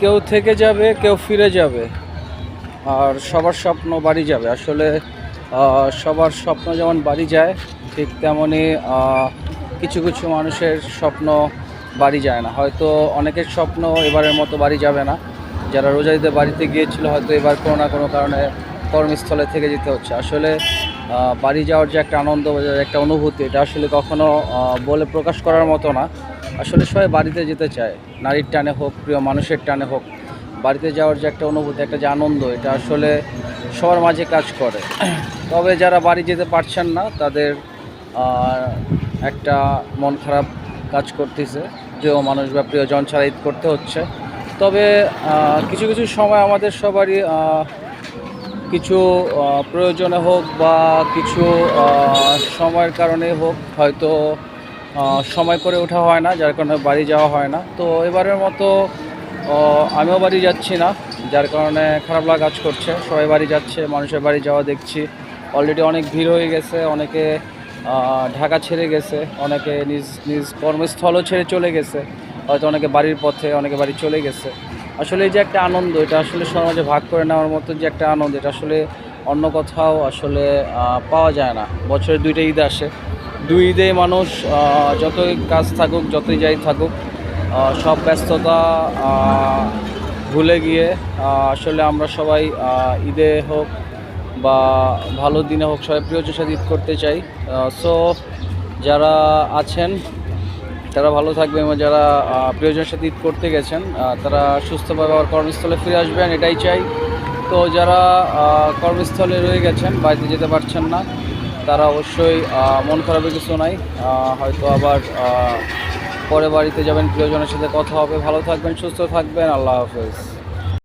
কেউ থেকে যাবে, কেউ ফিরে যাবে। আর সবার স্বপ্ন বাড়ি যাবে। আসলে সবার স্বপ্ন যেমন বাড়ি যায়, ঠিক তেমনই কিছু কিছু মানুষের স্বপ্ন বাড়ি যায় না। হয়তো অনেকের স্বপ্ন এবারের মতো বাড়ি যাবে না। যারা রোজা দিতে বাড়িতে গিয়েছিল, হয়তো এবার কোনো না কোনো কারণে কর্মস্থলে থেকে যেতে হচ্ছে। আসলে বাড়ি যাওয়ার যে একটা আনন্দ একটা অনুভূতি, এটা আসলে কখনো বলে প্রকাশ করার মতো না। আসলে সবাই বাড়িতে যেতে চায়। নারীর টানে হোক, প্রিয় মানুষের টানে হোক, বাড়িতে যাওয়ার যে একটা অনুভূতি, একটা যে আনন্দ, এটা আসলে সবার মাঝে কাজ করে। তবে যারা বাড়ি যেতে পারছেন না, তাদের একটা মন খারাপ কাজ করতেছে। যে মানুষ বা প্রিয়জন ছাড়া ঈদ করতে হচ্ছে। তবে কিছু কিছু সময় আমাদের সবারই কিছু প্রয়োজনে হোক বা কিছু সময়ের কারণে হোক, হয়তো সময় করে ওঠা হয় না, যার কারণে বাড়ি যাওয়া হয় না। তো এবারের মতো আমিও বাড়ি যাচ্ছি না, যার কারণে খারাপ লাগা কাজ করছে। সবাই বাড়ি যাচ্ছে, মানুষের বাড়ি যাওয়া দেখছি। অলরেডি অনেক ভিড় হয়ে গেছে, অনেকে ঢাকা ছেড়ে গেছে, অনেকে নিজ নিজ কর্মস্থলও ছেড়ে চলে গেছে। হয়তো অনেকে বাড়ির পথে, অনেকে বাড়ি চলে গেছে। আসলে এই যে একটা আনন্দ, এটা আসলে সমাজে ভাগ করে নেওয়ার মতো যে একটা আনন্দ, এটা আসলে অন্য কোথাও আসলে পাওয়া যায় না। বছরে দুইটা ঈদ আসে দুই ঈদে মানুষ যতই কাজ থাকুক, যতই যাই থাকুক সব ব্যস্ততা ভুলে গিয়ে আসলে আমরা সবাই ঈদে হোক বা ভালো দিনে হোক, সবাই প্রিয়জনের সাথে ঈদ করতে চাই। সো যারা আছেন, তারা ভালো থাকবেন এবং যারা প্রিয়জনের সাথে ঈদ করতে গেছেন তারা সুস্থভাবে আবার কর্মস্থলে ফিরে আসবেন, এটাই চাই। তো যারা কর্মস্থলে রয়ে গেছেন, বাড়িতে যেতে পারছেন না তারা অবশ্যই মন খারাপের কিছু নাই। হয়তো আবার পরে বাড়িতে যাবেন প্রিয়জনের সাথে কথা হবে। ভালো থাকবেন, সুস্থ থাকবেন। আল্লাহ হাফেজ।